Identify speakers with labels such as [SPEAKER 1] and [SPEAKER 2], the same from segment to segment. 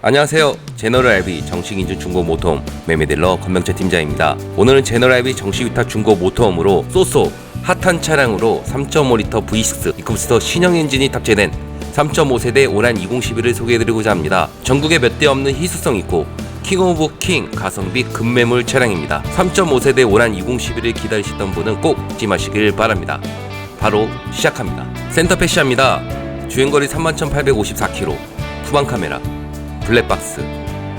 [SPEAKER 1] 안녕하세요. 제너럴 RB 정식 인증 중고 모터홈 매매딜러 건명철 팀장입니다. 오늘은 제너럴 RB 정식 위탁 중고 모터홈으로 쏘쏘 핫한 차량으로 3.5L V6 이코스터 신형 엔진이 탑재된 3.5세대 오란 2011을 소개해드리고자 합니다. 전국에 몇 대 없는 희소성 있고 킹 오브 킹 가성비 급매물 차량입니다. 3.5세대 오란 2011을 기다리시던 분은 꼭 잊지 마시길 바랍니다. 바로 시작합니다. 센터 패시합니다. 주행거리 31,854km, 후방 카메라, 블랙박스,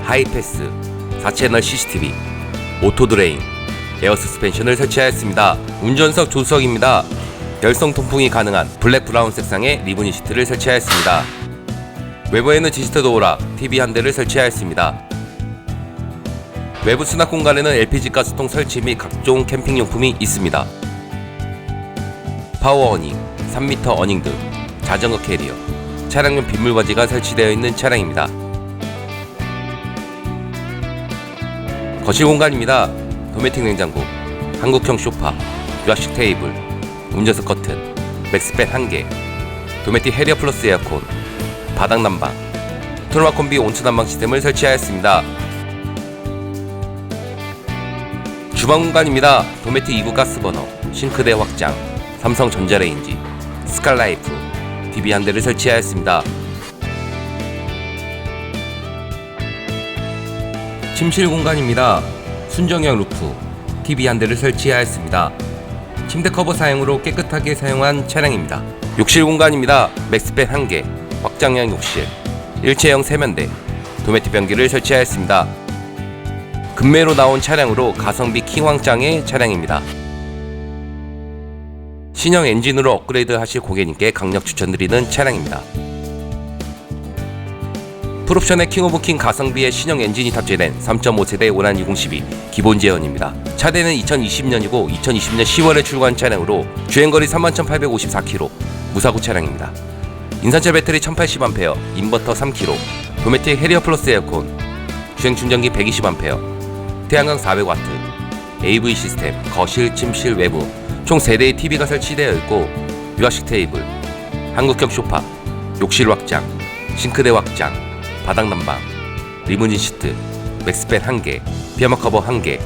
[SPEAKER 1] 하이패스, 4채널 CCTV, 오토드레인, 에어 서스펜션을 설치하였습니다. 운전석 조수석입니다. 열성 통풍이 가능한 블랙 브라운 색상의 리브니 시트를 설치하였습니다. 외부에는 디지털 도어락, TV 한 대를 설치하였습니다. 외부 수납 공간에는 LPG 가스통 설치 및 각종 캠핑 용품이 있습니다. 파워 어닝, 3m 어닝 등 자전거 캐리어, 차량용 빗물 바지가 설치되어 있는 차량입니다. 거실 공간입니다. 도메틱 냉장고, 한국형 소파, 유압식 테이블, 운전석 커튼, 맥스백 1개, 도메틱 해리어 플러스 에어컨, 바닥 난방, 트로마 콤비 온수 난방 시스템을 설치하였습니다. 주방 공간입니다. 도메틱 2구 가스버너, 싱크대 확장, 삼성 전자레인지, 스칼라이프, TV 한 대를 설치하였습니다. 침실 공간입니다. 순정형 루프, TV 한 대를 설치하였습니다. 침대 커버 사용으로 깨끗하게 사용한 차량입니다. 욕실 공간입니다. 맥스백 1개, 확장형 욕실, 일체형 세면대, 도메틱 변기를 설치하였습니다. 금매로 나온 차량으로 가성비 킹왕짱의 차량입니다. 신형 엔진으로 업그레이드 하실 고객님께 강력 추천드리는 차량입니다. 풀옵션의 킹 오브 킹 가성비의 신형 엔진이 탑재된 3.5세대 오란 2012 기본 제원입니다. 차대는 2020년이고 2020년 10월에 출고한 차량으로 주행거리 31,854km 무사고 차량입니다. 인산철 배터리 1080A, 인버터 3kg, 도메틱 해리어 플러스 에어컨, 주행 충전기 120A, 태양광 400W, AV 시스템, 거실, 침실 외부 총 3대의 TV가 설치되어 있고 유압식 테이블, 한국형 소파, 욕실 확장, 싱크대 확장, 바닥 난방, 리무진 시트, 맥스팬 1개, 피아마 커버 1개,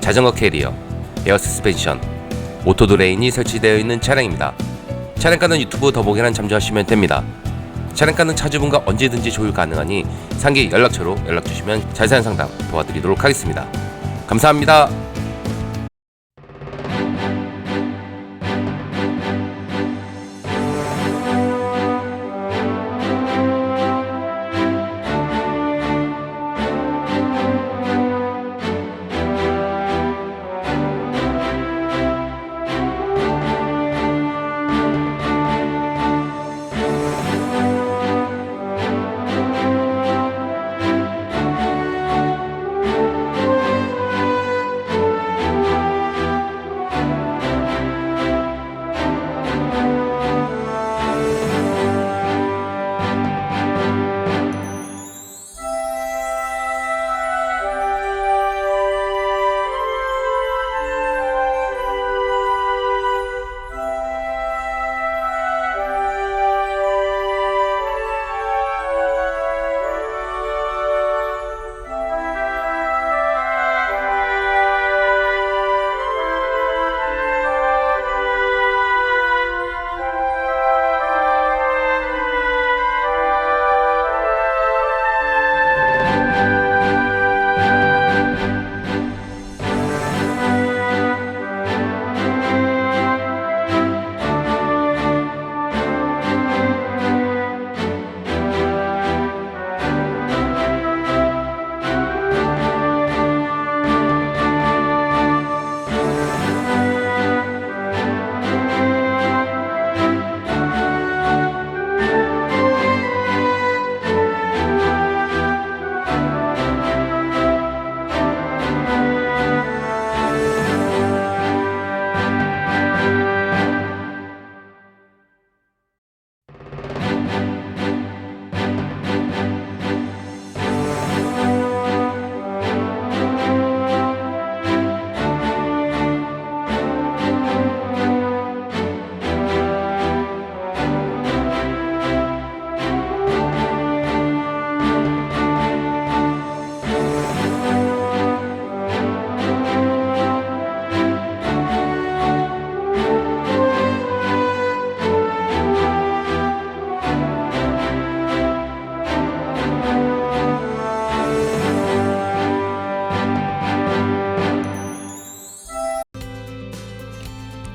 [SPEAKER 1] 자전거 캐리어, 에어 서스펜션, 오토 드레인이 설치되어 있는 차량입니다. 차량가는 유튜브 더보기란 참조하시면 됩니다. 차량가는 차주분과 언제든지 조율 가능하니 상기 연락처로 연락 주시면 자세한 상담 도와드리도록 하겠습니다. 감사합니다.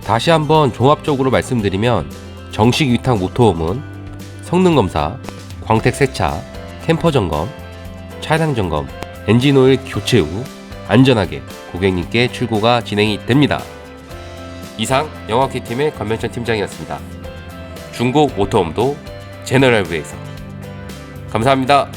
[SPEAKER 1] 다시 한번 종합적으로 말씀드리면 정식 위탁 모터홈은 성능 검사, 광택 세차, 캠퍼 점검, 차량 점검, 엔진 오일 교체 후 안전하게 고객님께 출고가 진행이 됩니다. 이상 영화키 팀의 권명천 팀장이었습니다. 중고 모터홈도 제너럴브에서 감사합니다.